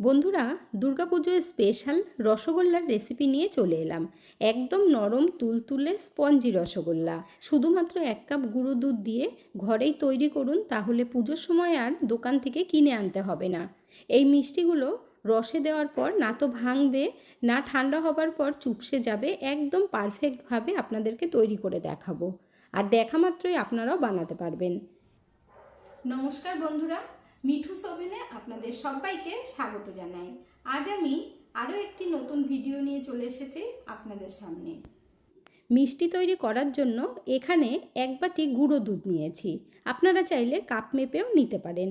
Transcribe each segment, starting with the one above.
বন্ধুরা দুর্গাপুজোর স্পেশাল রসগোল্লার রেসিপি নিয়ে চলে এলাম। একদম নরম, তুলতুলে স্পঞ্জি রসগোল্লা। শুধুমাত্র এক কাপ গুঁড়ো দুধ দিয়ে ঘরেই তৈরি করুন, তাহলে পুজোর সময় আর দোকান থেকে কিনে আনতে হবে না। এই মিষ্টিগুলো রসে দেওয়ার পর না তো ভাঙবে, না ঠান্ডা হবার পর চুপসে যাবে, একদম পারফেক্টভাবে আপনাদেরকে তৈরি করে দেখাবো। আর দেখা মাত্রই আপনারাও বানাতে পারবেন। নমস্কার বন্ধুরা মিঠু সোভেনে আপনাদের সবাইকে স্বাগত জানাই। আজ আমি আরও একটি নতুন ভিডিও নিয়ে চলে এসেছি আপনাদের সামনে। মিষ্টি তৈরি করার জন্য এখানে এক বাটি গুঁড়ো দুধ নিয়েছি। আপনারা চাইলে কাপ মেপেও নিতে পারেন।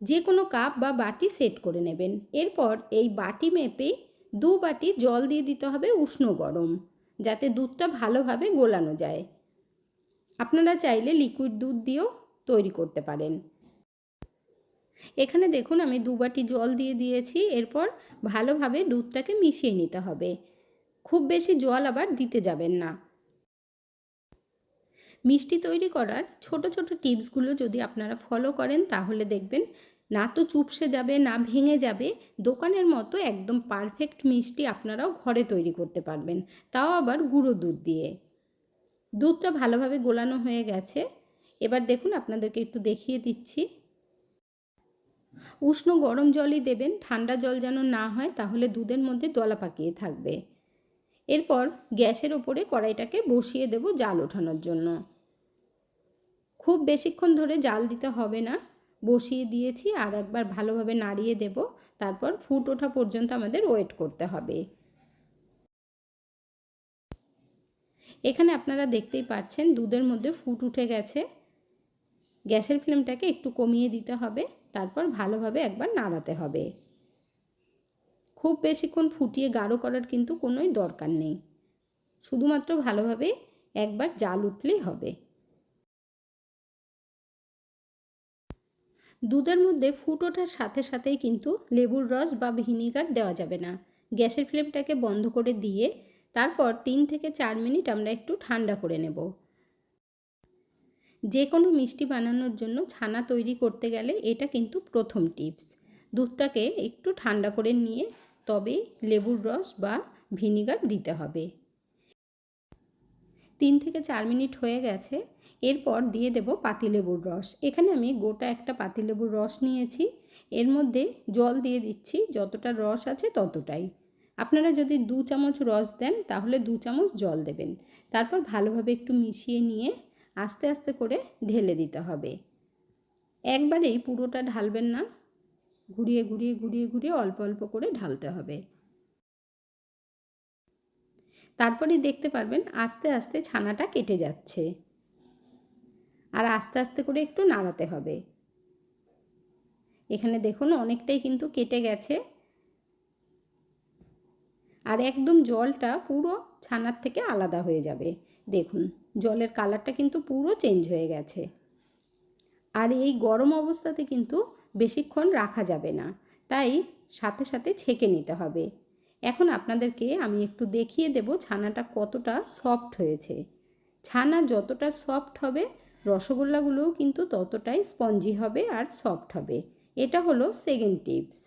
যে কোনো কাপ বা বাটি সেট করে নেবেন। এরপর এই বাটি মেপে দু বাটি জল দিয়ে দিতে হবে উষ্ণ গরম, যাতে দুধটা ভালোভাবে গোলানো যায়। আপনারা চাইলে লিকুইড দুধ দিয়েও তৈরি করতে পারেন। এখানে দেখুন আমি দু বাটি জল দিয়ে দিয়েছি, এরপর ভালোভাবে দুধটাকে মিশিয়ে নিতে হবে। খুব বেশি জল আবার দিতে যাবেন না। মিষ্টি তৈরি করার ছোট ছোট টিপসগুলো যদি আপনারা ফলো করেন, তাহলে দেখবেন না তো চুপসে যাবে, না ভেঙে যাবে, দোকানের মতো একদম পারফেক্ট মিষ্টি আপনারাও ঘরে তৈরি করতে পারবেন। তাও আবার গুঁড়ো দুধ দিয়ে। দুধটা ভালোভাবে গোলানো হয়ে গেছে। এবার দেখুন আপনাদেরকে একটু দেখিয়ে দিচ্ছি। উষ্ণ গরম জলই দেবেন, ঠান্ডা জল যেন না হয় তাহলে দুধের মধ্যে দলা পাকিয়ে থাকবে। এরপর গ্যাসের ওপরে কড়াইটাকে বসিয়ে দেব জাল ওঠানোর জন্য। খুব বেশিক্ষণ ধরে জাল দিতে হবে না। বসিয়ে দিয়েছি আর একবার ভালোভাবে নাড়িয়ে দেব, তারপর ফুট ওঠা পর্যন্ত আমাদের ওয়েট করতে হবে। এখানে আপনারা দেখতেই পাচ্ছেন দুধের মধ্যে ফুট উঠে গেছে। গ্যাসের ফ্লেমটাকে একটু কমিয়ে দিতে হবে। তারপর ভালোভাবে একবার নাড়াতে হবে। খুব বেশিক্ষণ ফুটিয়ে গাঢ় করার কিন্তু কোনোই দরকার নেই। শুধুমাত্র ভালোভাবে একবার জাল উঠলেই হবে। দুধের মধ্যে ফুট ওঠার সাথে সাথেই কিন্তু লেবুর রস বা ভিনিগার দেওয়া যাবে না। গ্যাসের ফ্লেমটাকে বন্ধ করে দিয়ে তারপর তিন থেকে চার মিনিট আমরা একটু ঠান্ডা করে নেব। যে কোনো মিষ্টি বানানোর জন্য ছানা তৈরি করতে গেলে এটা কিন্তু প্রথম টিপস। দুধটাকে একটু ঠান্ডা করে নিয়ে তবে লেবুর রস বা ভিনিগার দিতে হবে। তিন থেকে চার মিনিট হয়ে গেছে, এরপর দিয়ে দেব পাতিলেবুর রস। এখানে আমি গোটা একটা পাতিলেবুর রস নিয়েছি। এর মধ্যে জল দিয়ে দিচ্ছি, যতটা রস আছে ততটাই। আপনারা যদি দু চামচ রস দেন, তাহলে দু চামচ জল দেবেন। তারপর ভালোভাবে একটু মিশিয়ে নিয়ে আস্তে আস্তে করে ঢেলে দিতে হবে। একবারেই পুরোটা ঢালবেন না। ঘুরিয়ে ঘুরিয়ে ঘুরিয়ে ঘুরিয়ে অল্প অল্প করে ঢালতে হবে। তারপরেই দেখতে পারবেন আস্তে আস্তে ছানাটা কেটে যাচ্ছে। আর আস্তে আস্তে করে একটু নাড়াতে হবে। এখানে দেখুন অনেকটাই কিন্তু কেটে গেছে। আর একদম জলটা পুরো ছানার থেকে আলাদা হয়ে যাবে। দেখুন। জলের কালারটা কিন্তু পুরো চেঞ্জ হয়ে গেছে। আর এই গরম অবস্থাতে কিন্তু বেশিক্ষণ রাখা যাবে না। তাই সাথে সাথে ছেঁকে নিতে হবে। এখন আপনাদেরকে আমি একটু দেখিয়ে দেব ছানাটা কতটা সফট হয়েছে। ছানা যতটা সফট হবে, রসগোল্লাগুলোও কিন্তু ততটাই স্পঞ্জি হবে আর সফট হবে। এটা হলো সেকেন্ড টিপস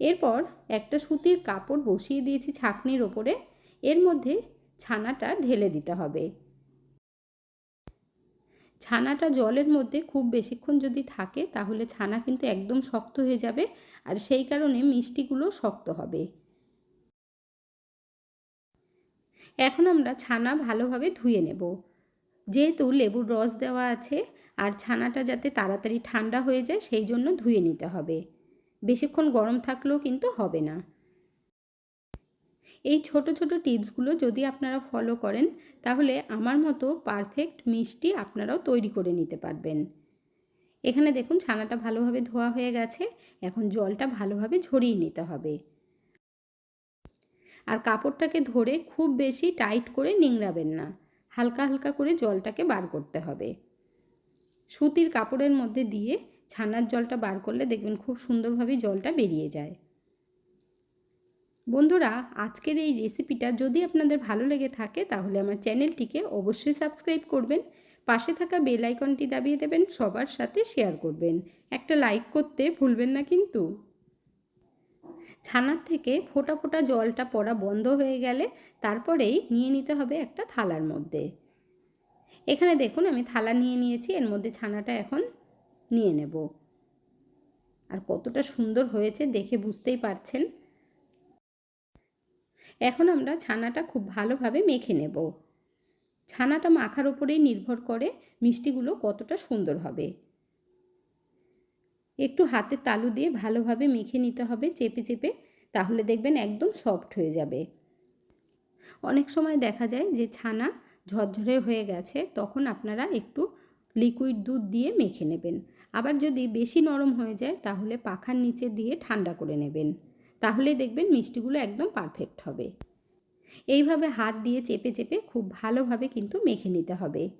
এরপর একটা সুতির কাপড় বসিয়ে দিয়েছি ছাকনির ওপরে। এর মধ্যে ছানাটা ঢেলে দিতে হবে। ছানাটা জলের মধ্যে খুব বেশিক্ষণ যদি থাকে, তাহলে ছানা কিন্তু একদম শক্ত হয়ে যাবে আর সেই কারণে মিষ্টিগুলো শক্ত হবে। এখন আমরা ছানা ভালোভাবে ধুয়ে নেব। যেহেতু লেবুর রস দেওয়া আছে আর ছানাটা যাতে তাড়াতাড়ি ঠান্ডা হয়ে যায়, সেই জন্য ধুয়ে নিতে হবে। বেশিক্ষণ গরম থাকলেও কিন্তু হবে না। এই ছোট ছোট টিপসগুলো যদি আপনারা ফলো করেন, তাহলে আমার মতো পারফেক্ট মিষ্টি আপনারাও তৈরি করে নিতে পারবেন। এখানে দেখুন ছানাটা ভালোভাবে ধোয়া হয়ে গেছে, এখন জলটা ভালোভাবে ঝরিয়ে নিতে হবে। আর কাপড়টাকে ধরে খুব বেশি টাইট করে নিংড়াবেন না, হালকা হালকা করে জলটাকে বার করতে হবে। সুতির কাপড়ের মধ্যে দিয়ে ছানার জলটা বার করলে দেখবেন খুব সুন্দরভাবে জলটা বেরিয়ে যায়। বন্ধুরা, আজকের এই রেসিপিটা যদি আপনাদের ভালো লেগে থাকে, তাহলে আমার চ্যানেলটিকে অবশ্যই সাবস্ক্রাইব করবেন। পাশে থাকা বেল আইকনটি দাবিয়ে দেবেন, সবার সাথে শেয়ার করবেন। একটা লাইক করতে ভুলবেন না কিন্তু। ছানার থেকে ফোটা ফোটা জলটা পড়া বন্ধ হয়ে গেলে তারপরেই নিয়ে নিতে হবে একটা থালার মধ্যে। এখানে দেখুন, আমি থালা নিয়ে নিয়েছি, এর মধ্যে ছানাটা এখন নিয়ে নেব। আর কতটা সুন্দর হয়েছে দেখে বুঝতেই পারছেন। এখন আমরা ছানাটা খুব ভালোভাবে মেখে নেব। ছানাটা মাখার ওপরেই নির্ভর করে মিষ্টিগুলো কতটা সুন্দর হবে। একটু হাতের তালু দিয়ে ভালোভাবে মেখে নিতে হবে চেপে চেপে, তাহলে দেখবেন একদম সফট হয়ে যাবে। অনেক সময় দেখা যায় যে ছানা ঝরঝরে হয়ে গেছে, তখন আপনারা একটু লিকুইড দুধ দিয়ে মেখে নেবেন। আবার যদি বেশি নরম হয়ে যায়, তাহলে পাখার নিচে দিয়ে ঠান্ডা করে নেবেন। তাহলে দেখবেন মিষ্টিগুলো একদম পারফেক্ট হবে। এইভাবে হাত দিয়ে চেপে চেপে খুব ভালোভাবে কিন্তু মেখে নিতে হবে।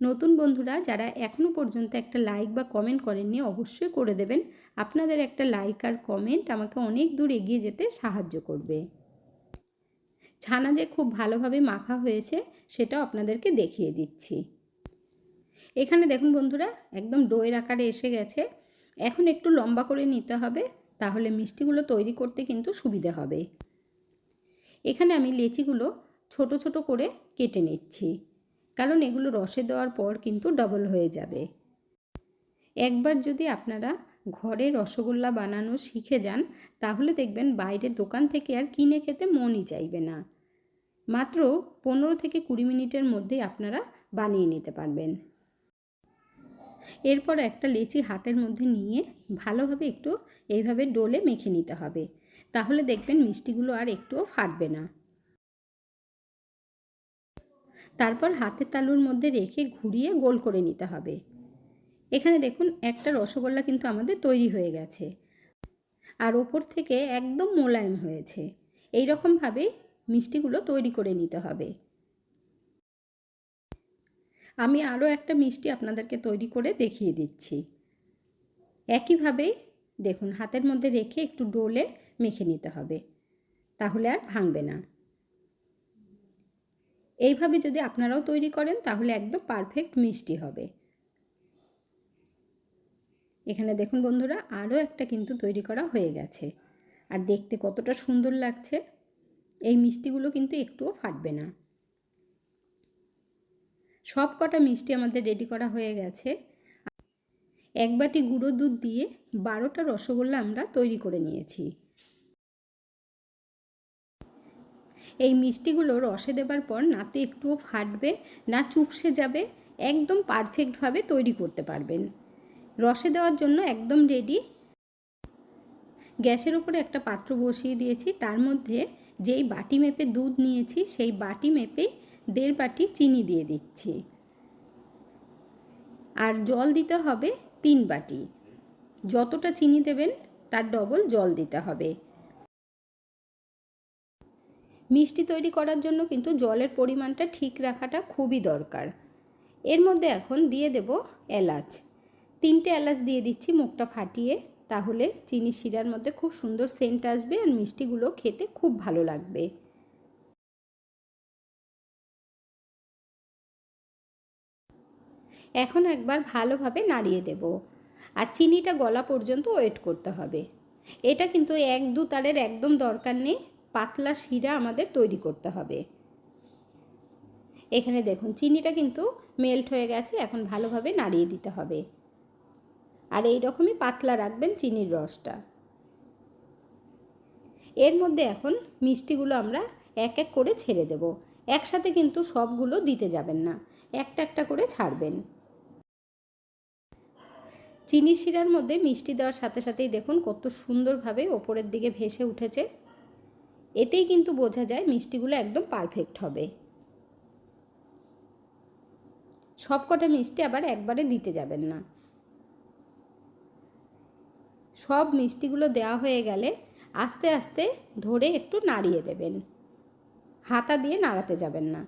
নতুন বন্ধুরা, যারা এখনও পর্যন্ত একটা লাইক বা কমেন্ট করেননি, অবশ্যই করে দেবেন। আপনাদের একটা লাইক আর কমেন্ট আমাকে অনেক দূর এগিয়ে যেতে সাহায্য করবে। ছানা যে খুব ভালোভাবে মাখা হয়েছে, সেটাও আপনাদেরকে দেখিয়ে দিচ্ছি। এখানে দেখুন বন্ধুরা, একদম ডোয়ের আকারে এসে গেছে। এখন একটু লম্বা করে নিতে হবে। তাহলে মিষ্টিগুলো তৈরি করতে কিন্তু সুবিধে হবে। এখানে আমি লেচিগুলো ছোট ছোট করে কেটে নিচ্ছি, কারণ এগুলো রসে দেওয়ার পর কিন্তু ডবল হয়ে যাবে। একবার যদি আপনারা ঘরে রসগোল্লা বানানো শিখে যান, তাহলে দেখবেন বাইরের দোকান থেকে আর কিনে খেতে মনই চাইবে না। মাত্র পনেরো থেকে কুড়ি মিনিটের মধ্যে আপনারা বানিয়ে নিতে পারবেন। এরপর একটা লেচি হাতের মধ্যে নিয়ে ভালোভাবে একটু এইভাবে ডোলে মেখে নিতে হবে। তাহলে দেখবেন মিষ্টিগুলো আর একটুও ফাটবে না। তারপর হাতের তালুর মধ্যে রেখে ঘুরিয়ে গোল করে নিতে হবে। এখানে দেখুন একটা রসগোল্লা কিন্তু আমাদের তৈরি হয়ে গেছে। আর ওপর থেকে একদম মোলায়েম হয়েছে। এই রকমভাবে মিষ্টিগুলো তৈরি করে নিতে হবে। আমি আরও একটা মিষ্টি আপনাদেরকে তৈরি করে দেখিয়ে দিচ্ছি। একইভাবে দেখুন, হাতের মধ্যে রেখে একটু ডোলে মেখে নিতে হবে, তাহলে আর ভাঙবে না। এইভাবে যদি আপনারাও তৈরি করেন, তাহলে একদম পারফেক্ট মিষ্টি হবে। এখানে দেখুন বন্ধুরা আরও একটা কিন্তু তৈরি করা হয়ে গেছে। আর দেখতে কতটা সুন্দর লাগছে, এই মিষ্টিগুলো কিন্তু একটুও ফাটবে না। সব কটা মিষ্টি আমাদের রেডি করা হয়ে গেছে। এক বাটি গুঁড়ো দুধ দিয়ে বারোটা রসগোল্লা আমরা তৈরি করে নিয়েছি। এই মিষ্টিগুলো রসে দেবার পর না তো একটুও ফাটবে, না চুপসে যাবে, একদম পারফেক্টভাবে তৈরি করতে পারবেন। রসে দেওয়ার জন্য একদম রেডি গ্যাসের উপরে একটা পাত্র বসিয়ে দিয়েছি, তার মধ্যে যেই বাটি মেপে দুধ নিয়েছি, সেই বাটি মেপে দেড় বাটি চিনি দিয়ে দিচ্ছি। আর জল দিতে হবে তিন বাটি। যতটা চিনি দেবেন, তার ডবল জল দিতে হবে। মিষ্টি তৈরি করার জন্য কিন্তু জলের পরিমাণটা ঠিক রাখাটা খুবই দরকার। এর মধ্যে এখন দিয়ে দেব এলাচ। তিনটে এলাচ দিয়ে দিচ্ছি মুখটা ফাটিয়ে, তাহলে চিনি শিরার মধ্যে খুব সুন্দর সেন্ট আসবে আর মিষ্টিগুলো খেতে খুব ভালো লাগবে। এখন একবার ভালোভাবে নাড়িয়ে দেব। আর চিনিটা গলা পর্যন্ত ওয়েট করতে হবে। এটা কিন্তু এক দু তারের একদম দরকার নেই, পাতলা শিরা আমাদের তৈরি করতে হবে। এখানে দেখুন, চিনিটা কিন্তু মেল্ট হয়ে গেছে, এখন ভালোভাবে নাড়িয়ে দিতে হবে। আর এই রকমই পাতলা রাখবেন চিনির রসটা। এর মধ্যে এখন মিষ্টিগুলো আমরা এক এক করে ছেড়ে দেব। একসাথে কিন্তু সবগুলো দিতে যাবেন না। একটা একটা করে ছাড়বেন। চিনি শিরার মধ্যে মিষ্টি দেওয়ার সাথে সাথেই দেখুন কত সুন্দরভাবে ওপরের দিকে ভেসে উঠেছে। এতেই কিন্তু বোঝা যায় মিষ্টিগুলো একদম পারফেক্ট হবে। সব কটা মিষ্টি আবার একবারে দিতে যাবেন না। সব মিষ্টিগুলো দেওয়া হয়ে গেলে আস্তে আস্তে ধরে একটু নাড়িয়ে দেবেন। হাতা দিয়ে নাড়াতে যাবেন না।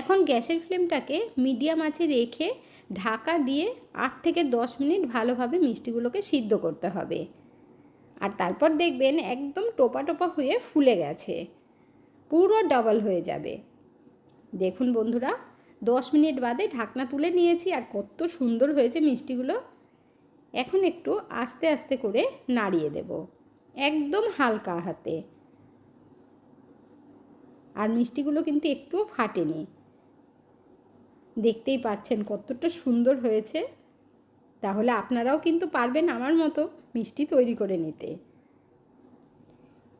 এখন গ্যাসের ফ্লেমটাকে মিডিয়াম আঁচে রেখে ঢাকা দিয়ে আট থেকে দশ মিনিট ভালোভাবে মিষ্টিগুলোকে সিদ্ধ করতে হবে। আর তারপর দেখবেন একদম টোপা টোপা হয়ে ফুলে গেছে। পুরো ডবল হয়ে যাবে। দেখুন বন্ধুরা, দশ মিনিট বাদে ঢাকনা তুলে নিয়েছি আর কত সুন্দর হয়েছে মিষ্টিগুলো। এখন একটু আস্তে আস্তে করে নাড়িয়ে দেব, একদম হালকা হাতে। আর মিষ্টিগুলো কিন্তু একটুও ফাটেনি। দেখতেই পাচ্ছেন কতটা সুন্দর হয়েছে। তাহলে আপনারাও কিন্তু পারবেন আমার মতো মিষ্টি তৈরি করে নিতে।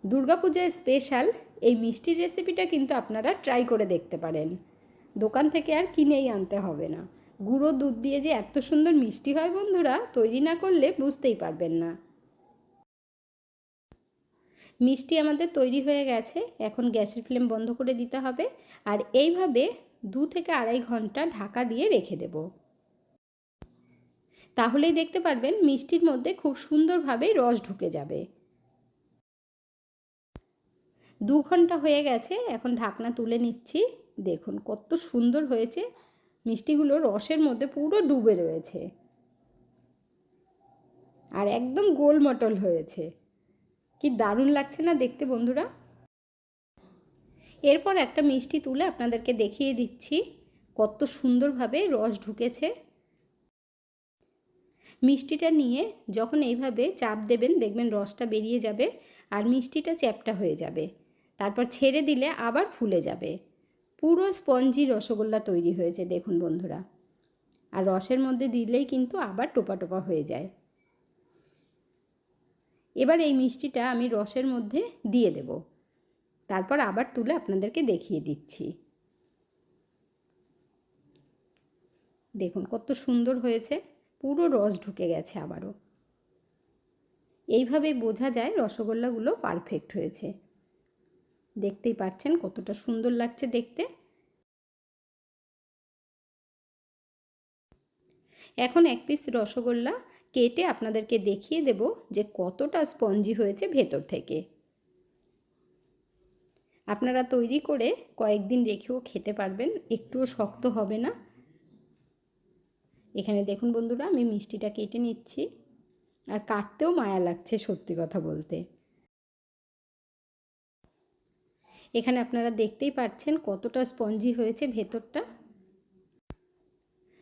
দুর্গাপূজায় স্পেশাল এই মিষ্টির রেসিপিটা কিন্তু আপনারা ট্রাই করে দেখতে পারেন। দোকান থেকে আর কিনেই আনতে হবে না। গুঁড়ো দুধ দিয়ে যে এত সুন্দর মিষ্টি হয় বন্ধুরা, তৈরি না করলে বুঝতেই পারবেন না। মিষ্টি আমাদের তৈরি হয়ে গেছে, এখন গ্যাসের ফ্লেম বন্ধ করে দিতে হবে। আর এইভাবে দু থেকে আড়াই ঘণ্টা ঢাকা দিয়ে রেখে দেব। তাহলেই দেখতে পারবেন মিষ্টির মধ্যে খুব সুন্দরভাবে রস ঢুকে যাবে। দু ঘণ্টা হয়ে গেছে, এখন ঢাকনা তুলে নিচ্ছি। দেখুন কত সুন্দর হয়েছে। মিষ্টিগুলো রসের মধ্যে পুরো ডুবে রয়েছে। আর একদম গোল মটল হয়েছে। কি দারুণ লাগছে না দেখতে বন্ধুরা? এরপর একটা মিষ্টি তুলে আপনাদেরকে দেখিয়ে দিচ্ছি। কত সুন্দরভাবে রস ঢুকেছে। মিষ্টিটা নিয়ে যখন এইভাবে চাপ দেবেন, দেখবেন রসটা বেরিয়ে যাবে আর মিষ্টিটা চ্যাপটা হয়ে যাবে। তারপর ছেড়ে দিলে আবার ফুলে যাবে। পুরো স্পঞ্জি রসগোল্লা তৈরি হয়েছে, দেখুন বন্ধুরা। আর রসের মধ্যে দিলেই কিন্তু আবার টোপা টোপা হয়ে যায়। এবার এই মিষ্টিটা আমি রসের মধ্যে দিয়ে দেব। তারপর আবার তুলে আপনাদেরকে দেখিয়ে দিচ্ছি। দেখুন কত সুন্দর হয়েছে, পুরো রস ঢুকে গেছে আবারও। এইভাবে বোঝা যায় রসগোল্লাগুলো পারফেক্ট হয়েছে। দেখতেই পাচ্ছেন কতটা সুন্দর লাগছে দেখতে। এখন এক পিস রসগোল্লা কেটে আপনাদেরকে দেখিয়ে দেব যে কতটা স্পঞ্জি হয়েছে ভেতর থেকে। আপনারা তৈরি করে কয়েকদিন রেখেও খেতে পারবেন, একটুও শক্ত হবে না। এখানে দেখুন বন্ধুরা, আমি মিষ্টিটা কেটে নিচ্ছি। আর কাটতেও মায়া লাগছে সত্যি কথা বলতে। এখানে আপনারা দেখতেই পাচ্ছেন কতটা স্পঞ্জি হয়েছে ভেতরটা।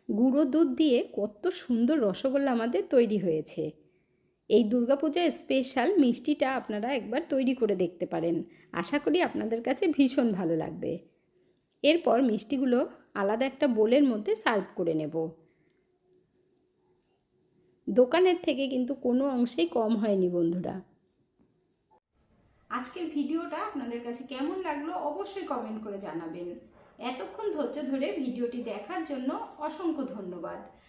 গুঁড়ো দুধ দিয়ে কত সুন্দর রসগোল্লা আমাদের তৈরি হয়েছে। এই দুর্গাপূজায় স্পেশাল মিষ্টিটা আপনারা একবার তৈরি করে দেখতে পারেন। আশা করি আপনাদের কাছে ভীষণ ভালো লাগবে। এরপর মিষ্টিগুলো আলাদা একটা বোলের মধ্যে সার্ভ করে নেব। দোকানের থেকে কিন্তু কোনো অংশেই কম হয়নি বন্ধুরা। আজকের ভিডিওটা আপনাদের কাছে কেমন লাগল অবশ্যই কমেন্ট করে জানাবেন। এতক্ষণ ধৈর্য ধরে ভিডিওটি দেখার জন্য অসংখ্য ধন্যবাদ।